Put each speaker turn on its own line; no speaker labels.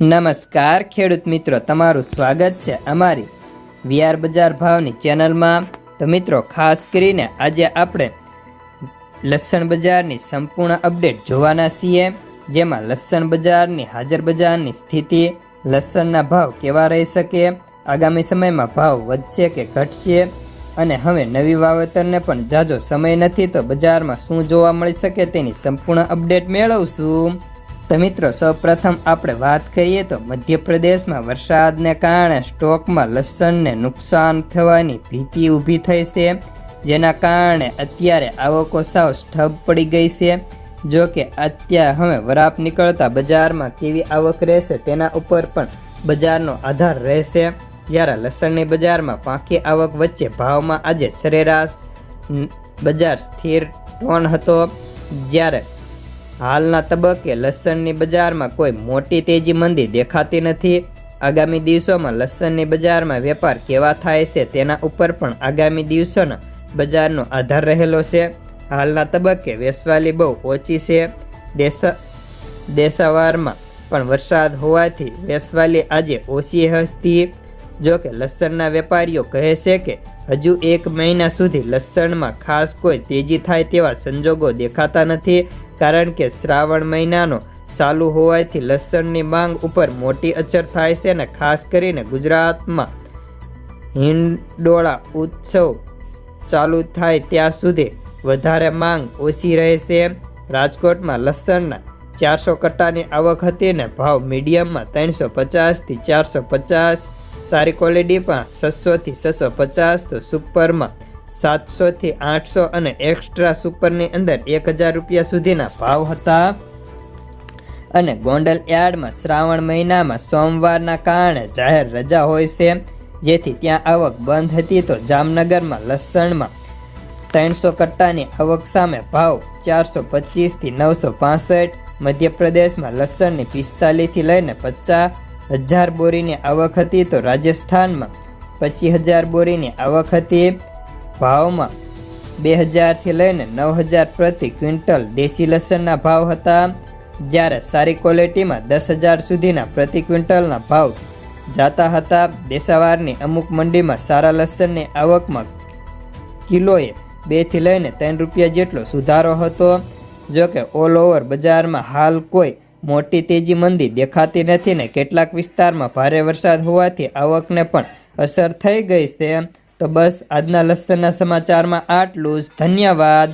નમસ્કાર, ખેડૂત મિત્રો. તમારું સ્વાગત છે અમારી વીઆર બજાર ભાવની ચેનલમાં. તો મિત્રો, ખાસ કરીને આજે આપણે લસણ બજારની સંપૂર્ણ અપડેટ જોવાના છીએ, જેમાં લસણ બજારની, હાજર બજારની સ્થિતિ, લસણના ભાવ કેવા રહી શકે, આગામી સમયમાં ભાવ વધશે કે ઘટશે, અને હવે નવી વાવેતરને પણ જાજો સમય નથી, તો બજારમાં શું જોવા મળી શકે તેની સંપૂર્ણ અપડેટ મેળવશું. તો મિત્રો, સૌપ્રથમ આપણે વાત કરીએ તો મધ્યપ્રદેશમાં વરસાદને કારણે સ્ટોકમાં લસણને નુકસાન થવાની ભીતિ ઊભી થઈ છે. જેના કારણે અત્યારે આવકો સાવ ઠપ પડી ગઈ છે. જો કે અત્યારે હવે વરાપ નીકળતા બજારમાં કેવી આવક રહેશે તેના ઉપર પણ બજારનો આધાર રહેશે. જ્યારે લસણની બજારમાં પાંખી આવક વચ્ચે ભાવમાં આજે સરેરાશ બજાર સ્થિર ટોન હતો. જ્યારે હાલના તબક્કે લસણની બજારમાં કોઈ મોટી તેજી મંદી દેખાતી નથી. આગામી દિવસોમાં લસણની બજારમાં વેપાર કેવા થાય છે તેના ઉપર પણ આગામી દિવસોના બજારનો આધાર રહેલો છે. હાલના તબક્કે વેસવાલી બહુ ઓછી છે. દેશ દેશાવારમાં પણ વરસાદ હોવાથી વેસવાલી આજે ઓછી હસ્તી જો કે લસણના વેપારીઓ કહે છે કે હજુ એક મહિના સુધી લસણમાં ખાસ કોઈ તેજી થાય તેવા સંજોગો દેખાતા નથી. કારણ કે શ્રાવણ મહિનાનો ચાલુ હોવાથી લસણની માંગ ઉપર મોટી અસર થાય છે અને ખાસ કરીને ગુજરાતમાં હિંડોળા ઉત્સવ ચાલુ થાય ત્યાં સુધી વધારે માંગ ઓછી રહેશે રાજકોટમાં લસણના ચારસો કટ્ટાની આવક હતી ને ભાવ મીડિયમમાં ત્રણસો પચાસથી ચારસો પચાસ. સારી ક્વોલિટીમાં છસોથી છસો પચાસ તો સુપરમાં સાતસોથી આઠસો અને એક્સ્ટ્રા સુપરની અંદર એક હજાર રૂપિયા સુધીના ભાવ હતા. અને ગોંડલ યાર્ડમાં શ્રાવણ મહિનામાં સોમવારના કારણે જાહેર રજા હોય છે. જેથી ત્યાં આવક બંધ હતી તો જામનગરમાં લસણમાં ત્રણસો કટ્ટાની આવક સામે ભાવ ચારસો પચીસથી નવસો પાસઠ, મધ્યપ્રદેશમાં લસણની પિસ્તાલીસથી લઈને પચાસ હજાર બોરીની આવક હતી તો રાજસ્થાનમાં પચીસ હજાર બોરીની આવક હતી. ભાવમાં બે હજારથી લઈને નવ હજાર પ્રતિ ક્વિન્ટલ દેશી લસણના ભાવ હતા, જ્યારે સારી ક્વોલિટીમાં દસ હજાર સુધીના પ્રતિ ક્વિન્ટલના ભાવ જાતા હતા. દેશાવારની અમુક મંડીમાં સારા લસણની આવકમાં કિલોએ બેથી લઈને ત્રણ રૂપિયા જેટલો સુધારો હતો. જો કે ઓલ ઓવર બજારમાં હાલ કોઈ મોટી તેજી મંદી દેખાતી નથી ને કેટલાક વિસ્તારમાં ભારે વરસાદ હોવાથી આવકને પણ અસર થઈ ગઈ છે. તો બસ આજના લસણના સમાચારમાં આટલું જ. ધન્યવાદ.